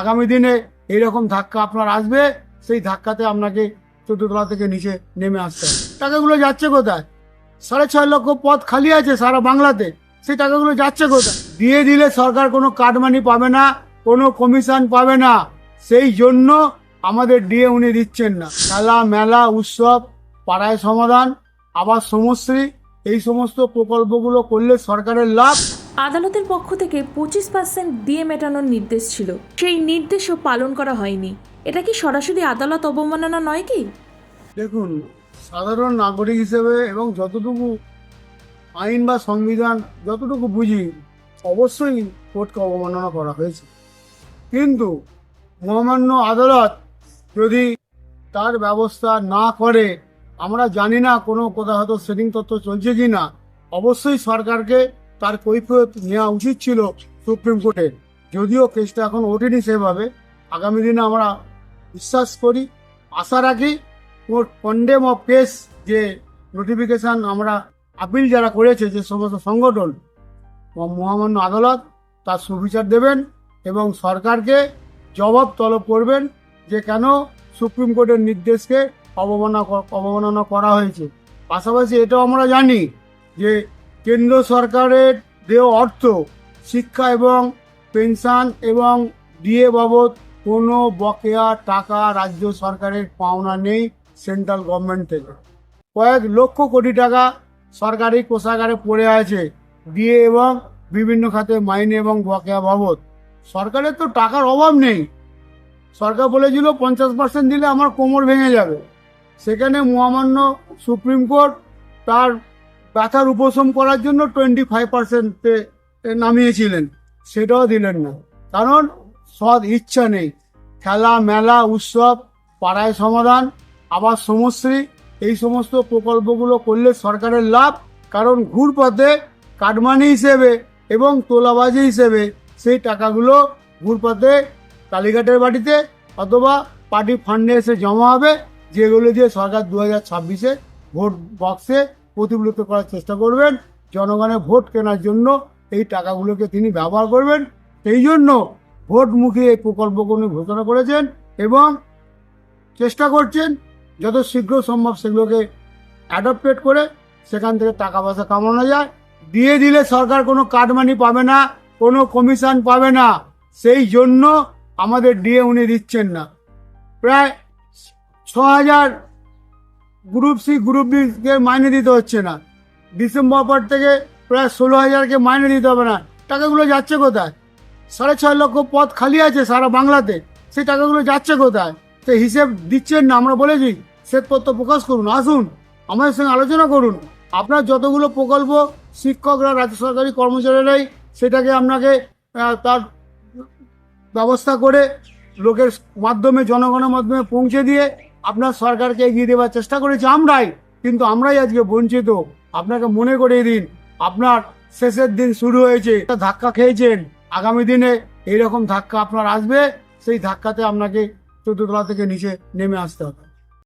আগামী দিনে এইরকম ধাক্কা আপনার আসবে, সেই ধাক্কাতে আপনাকে চতুর্থতলা থেকে নিচে নেমে আসতে হবে। টাকাগুলো যাচ্ছে কোথায়? সাড়ে ছয় লক্ষ পদ খালি আছে সারা বাংলাতে, সেই টাকাগুলো যাচ্ছে কোথায়? দিয়ে দিলে সরকার কোনো কাটমানি পাবে না, কোনো কমিশন পাবে না। সেই জন্য আমাদের দিয়ে উনি দিচ্ছেন না। খেলা, মেলা, উৎসব, পাড়ায় সমাধান আবার সমশ্রী এই সমস্ত প্রকল্পগুলো করলে সরকারের লাভ আদালতের পক্ষ থেকে পঁচিশ পার্সেন্ট দিয়ে মেটানোর নির্দেশ ছিল। সেই নির্দেশও পালন করা হয়নি। এটা কি সরাসরি আদালত অবমাননা নয় কি? দেখুন, সাধারণ নাগরিক হিসেবে এবং যতটুকু আইন বা সংবিধান যতটুকু বুঝি, অবশ্যই কোর্টকে অবমাননা করা হয়েছে। কিন্তু মহামান্য আদালত যদি তার ব্যবস্থা না করে, আমরা জানি না কোনো কোথাও হয়তো সেটিং তত্ত্ব চলছে কি না অবশ্যই সরকারকে তার কৈফিয়ত নেওয়া উচিত ছিল সুপ্রিম কোর্টে। যদিও কেসটা এখন ওঠেনি সেভাবে। আগামী দিনে আমরা বিশ্বাস করি, আশা রাখি কোর্ট কন্ডেম অফ কেস যে নোটিফিকেশন আমরা আপিল যারা করেছে যে সমস্ত সংগঠন মহামান্য আদালত তার সুবিচার দেবেন এবং সরকারকে জবাব তলব করবেন যে কেন সুপ্রিম কোর্টের নির্দেশকে অবমাননা অবমাননা করা হয়েছে। পাশাপাশি এটাও আমরা জানি যে কেন্দ্র সরকারের দেওয়া অর্থ শিক্ষা এবং পেনশন এবং ডিএ বাবদ কোনো বকেয়া টাকা রাজ্য সরকারের পাওনা নেই সেন্ট্রাল গভর্নমেন্ট থেকে। কয়েক লক্ষ কোটি টাকা সরকারি কোষাগারে পড়ে আছে ডিএ এবং বিভিন্ন খাতে মাইনে এবং বকেয়া বাবদ। সরকারের তো টাকার অভাব নেই। সরকার বলেছিল পঞ্চাশ পার্সেন্ট দিলে আমার কোমর ভেঙে যাবে। সেখানে মহামান্য সুপ্রিম কোর্ট তার ব্যথার উপশম করার জন্য টোয়েন্টি ফাইভ পার্সেন্টে নামিয়েছিলেন। সেটাও দিলেন না। কারণ সৎ ইচ্ছা নেই। খেলা, মেলা, উৎসব, পাড়ায় সমাধান, আবার সমশ্রী এই সমস্ত প্রকল্পগুলো করলে সরকারের লাভ। কারণ ঘুরপথে কাটমানি হিসেবে এবং তোলাবাজি হিসেবে সেই টাকাগুলো ঘুরপথে কালীঘাটের বাড়িতে অথবা পার্টি ফান্ডে এসে জমা হবে, যেগুলো দিয়ে সরকার দু হাজার ছাব্বিশে ভোট বক্সে প্রতিফলিত করার চেষ্টা করবেন। জনগণের ভোট কেনার জন্য এই টাকাগুলোকে তিনি ব্যবহার করবেন। সেই জন্য ভোটমুখী এই প্রকল্পগুলো ঘোষণা করেছেন এবং চেষ্টা করছেন যত শীঘ্র সম্ভব সেগুলোকে অ্যাডপ্টেড করে সেখান থেকে টাকা পয়সা কামানো যায়। দিয়ে দিলে সরকার কোনো কাটমানি পাবে না, কোনো কমিশন পাবে না। সেই জন্য আমাদের দিয়ে উনি দিচ্ছেন না। প্রায় ছ হাজার গ্রুপ সি গ্রুপ বিকে মাইনে দিতে হচ্ছে না। ডিসেম্বর পর থেকে প্রায় ষোলো হাজারকে মাইনে দিতে হবে না। টাকাগুলো যাচ্ছে কোথায়? সাড়ে ছয় লক্ষ পদ খালি আছে সারা বাংলাতে। সেই টাকাগুলো যাচ্ছে কোথায়? সে হিসেব দিচ্ছেন না, আমরা বলেছি শ্বেতপত্র প্রকাশ করুন, আসুন, আমাদের সঙ্গে আলোচনা করুন। আপনার যতগুলো প্রকল্প শিক্ষকরা, রাজ্য সরকারি কর্মচারীরাই সেটাকে আপনাকে তার ব্যবস্থা করে লোকের মাধ্যমে, জনগণের মাধ্যমে পৌঁছে দিয়ে আপনার সরকারকে এগিয়ে দেওয়ার চেষ্টা করেছি আমরাই, কিন্তু আমরাই আজকে বঞ্চিত। আপনাকে মনে করিয়ে দিন, আপনার শেষের দিন শুরু হয়েছে। ধাক্কা খেয়েছেন, আগামী দিনে এইরকম ধাক্কা আপনার আসবে, সেই ধাক্কাতে আপনাকে চতুর্থলা থেকে নিচে নেমে আসতে হবে।